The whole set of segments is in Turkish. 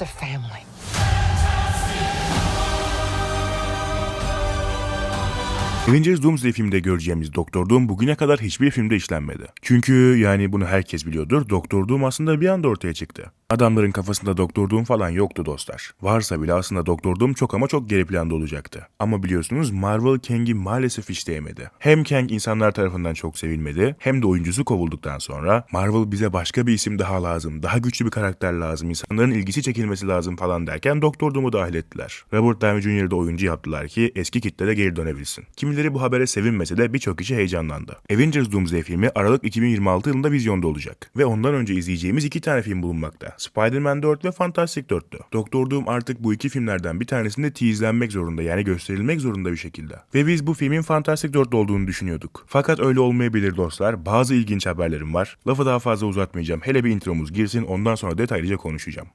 as a family. Avengers Doomsday filminde göreceğimiz Doktor Doom bugüne kadar hiçbir filmde işlenmedi. Çünkü yani bunu herkes biliyordur. Doktor Doom aslında bir anda ortaya çıktı. Adamların kafasında Doktor Doom falan yoktu dostlar. Varsa bile aslında Doktor Doom çok ama çok geri planda olacaktı. Ama biliyorsunuz Marvel Kang'i maalesef işleyemedi. Hem Kang insanlar tarafından çok sevilmedi hem de oyuncusu kovulduktan sonra Marvel bize başka bir isim daha lazım, daha güçlü bir karakter lazım, insanların ilgisi çekilmesi lazım falan derken Doktor Doom'u dahil ettiler. Robert Downey Jr.'da oyuncu yaptılar ki eski kitlede geri dönebilsin. Kimileri bu habere sevinmese de birçok kişi heyecanlandı. Avengers Doomsday filmi Aralık 2026 yılında vizyonda olacak. Ve ondan önce izleyeceğimiz iki tane film bulunmakta. Spider-Man 4 ve Fantastic 4'tü. Doktor Doom artık bu iki filmlerden bir tanesinde teaselenmek zorunda yani gösterilmek zorunda bir şekilde. Ve biz bu filmin Fantastic 4 olduğunu düşünüyorduk. Fakat öyle olmayabilir dostlar. Bazı ilginç haberlerim var. Lafı daha fazla uzatmayacağım. Hele bir intromuz girsin ondan sonra detaylıca konuşacağım.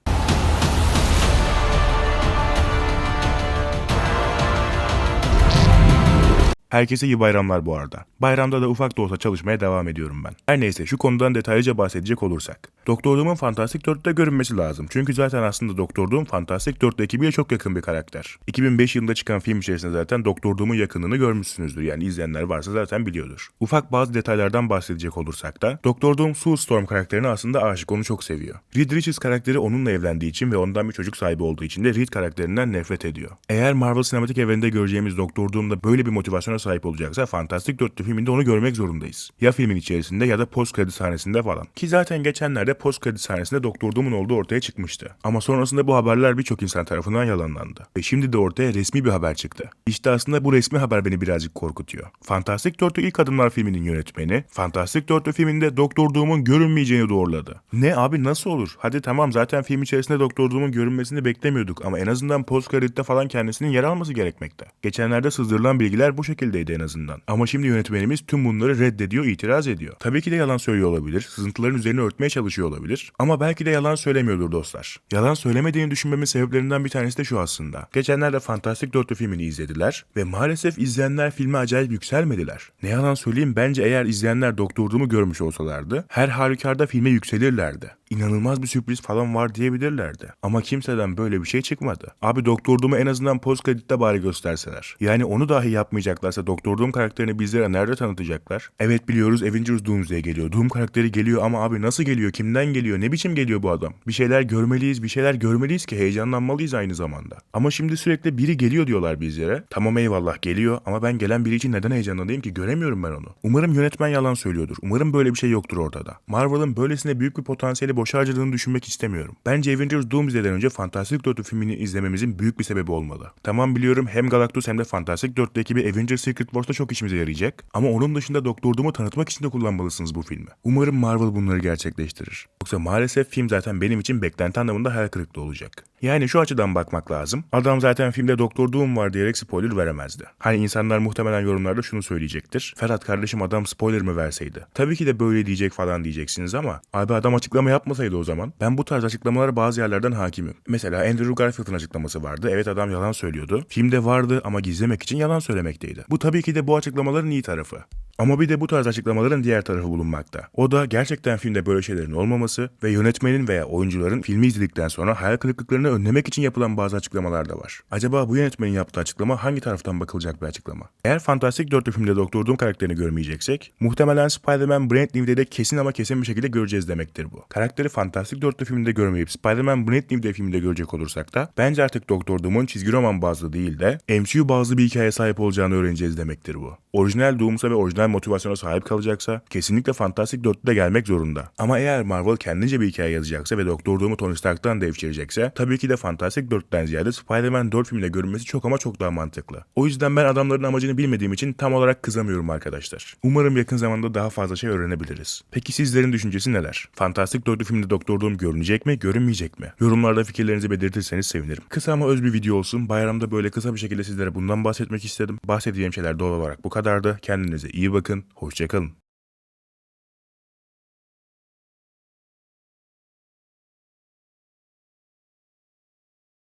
Herkese iyi bayramlar bu arada. Bayramda da ufak da olsa çalışmaya devam ediyorum ben. Her neyse şu konudan detaylıca bahsedecek olursak. Doktor Doom'un Fantastic 4'te görünmesi lazım. Çünkü zaten aslında Doktor Doom Fantastic 4 ekibiyle çok yakın bir karakter. 2005 yılında çıkan film içerisinde zaten Doktor Doom'un yakınını görmüşsünüzdür. Yani izleyenler varsa zaten biliyordur. Ufak bazı detaylardan bahsedecek olursak da Doktor Doom Sue Storm karakterine aslında aşık onu çok seviyor. Reed Richards karakteri onunla evlendiği için ve ondan bir çocuk sahibi olduğu için de Reed karakterinden nefret ediyor. Eğer Marvel sinematik evreninde göreceğimiz Doktor Doom'da böyle bir motivasyona sahip olacaksa Fantastic 4 filminde onu görmek zorundayız. Ya filmin içerisinde ya da post kredi sahnesinde falan. Ki zaten geçenlerde post kredi sahnesinde Doktor Doom'un olduğu ortaya çıkmıştı. Ama sonrasında bu haberler birçok insan tarafından yalanlandı. Ve şimdi de ortaya resmi bir haber çıktı. İşte aslında bu resmi haber beni birazcık korkutuyor. Fantastic 4'ü ilk adımlar filminin yönetmeni, Fantastic 4'ü filminde Doktor Doom'un görünmeyeceğini doğruladı. Ne abi nasıl olur? Hadi tamam zaten film içerisinde Doktor Doom'un görünmesini beklemiyorduk ama en azından post kreditte falan kendisinin yer alması gerekmekte. Geçenlerde sızdırılan bilgiler bu şekildeydi en azından. Ama şimdi yönetmenimiz tüm bunları reddediyor, itiraz ediyor. Tabii ki de yalan söylüyor olabilir, sızıntıların üzerine örtmeye çalışıyor olabilir ama belki de yalan söylemiyordur dostlar. Yalan söylemediğini düşünmemin sebeplerinden bir tanesi de şu aslında. Geçenlerde Fantastic 4 filmini izlediler ve maalesef izleyenler filme acayip yükselmediler. Ne yalan söyleyeyim bence eğer izleyenler Doktor Doom'u görmüş olsalardı her halükarda filme yükselirlerdi. İnanılmaz bir sürpriz falan var diyebilirlerdi. Ama kimseden böyle bir şey çıkmadı. Abi Doktor Doom'u en azından post kreditte bari gösterseler. Yani onu dahi yapmayacaklarsa Doktor Doom karakterini bizlere nerede tanıtacaklar? Evet biliyoruz Avengers Doomsday geliyor. Doom karakteri geliyor ama abi nasıl geliyor? Kimden geliyor? Ne biçim geliyor bu adam? Bir şeyler görmeliyiz, bir şeyler görmeliyiz ki heyecanlanmalıyız aynı zamanda. Ama şimdi sürekli biri geliyor diyorlar bizlere. Tamam eyvallah geliyor ama ben gelen biri için neden heyecanlanayım ki? Göremiyorum ben onu. Umarım yönetmen yalan söylüyordur. Umarım böyle bir şey yoktur ortada. Marvel'ın böylesine büyük bir potansiyeli boş harcadığını düşünmek istemiyorum. Bence Avengers Doomsday'den önce Fantastic 4 filmini izlememizin büyük bir sebebi olmalı. Tamam biliyorum hem Galactus hem de Fantastic 4'te ekibi Avengers Secret Wars'ta çok işimize yarayacak. Ama onun dışında Doktor Doom'u tanıtmak için de kullanmalısınız bu filmi. Umarım Marvel bunları gerçekleştirir. Yoksa maalesef film zaten benim için beklenti anlamında hayal kırıklığı olacak. Yani şu açıdan bakmak lazım. Adam zaten filmde Doktor Doom var diyerek spoiler veremezdi. Hani insanlar muhtemelen yorumlarda şunu söyleyecektir. Ferhat kardeşim adam spoiler mı verseydi? Tabii ki de böyle diyecek falan diyeceksiniz ama abi adam açıklama yapmasaydı o zaman. Ben bu tarz açıklamalara bazı yerlerden hakimim. Mesela Andrew Garfield'ın açıklaması vardı. Evet adam yalan söylüyordu. Filmde vardı ama gizlemek için yalan söylemekteydi. Bu tabii ki de bu açıklamaların iyi tarafı. Ama bir de bu tarz açıklamaların diğer tarafı bulunmakta. O da gerçekten filmde böyle şeylerin olmaması ve yönetmenin veya oyuncuların filmi izledikten sonra hayal kırıklıklarını önlemek için yapılan bazı açıklamalar da var. Acaba bu yönetmenin yaptığı açıklama hangi taraftan bakılacak bir açıklama? Eğer Fantastic 4 filmde Doktor Doom karakterini görmeyeceksek, muhtemelen Spider-Man Brand New'de de kesin ama kesin bir şekilde göreceğiz demektir bu. Karakteri Fantastic 4 filminde görmeyip Spider-Man Brand New'de filmde görecek olursak da bence artık Doktor Doom'un çizgi roman bazlı değil de MCU bazlı bir hikaye sahip olacağını öğreneceğiz demektir bu. Orijinal Doom'sa ve orijinal motivasyona sahip kalacaksa kesinlikle Fantastic 4'te gelmek zorunda. Ama eğer Marvel kendince bir hikaye yazacaksa ve Doktor Doom'u Tony Stark'tan devşirecekse tabii ki de Fantastic 4'ten ziyade Spider-Man 4 filminde görünmesi çok ama çok daha mantıklı. O yüzden ben adamların amacını bilmediğim için tam olarak kızamıyorum arkadaşlar. Umarım yakın zamanda daha fazla şey öğrenebiliriz. Peki sizlerin düşüncesi neler? Fantastic 4 filmde Doktor Doom görünecek mi, görünmeyecek mi? Yorumlarda fikirlerinizi belirtirseniz sevinirim. Kısa ama öz bir video olsun. Bayramda böyle kısa bir şekilde sizlere bundan bahsetmek istedim. Bahsedeceğim şeyler doğal olarak bu kadardı. Kendinize iyi bakın. Hoşçakalın.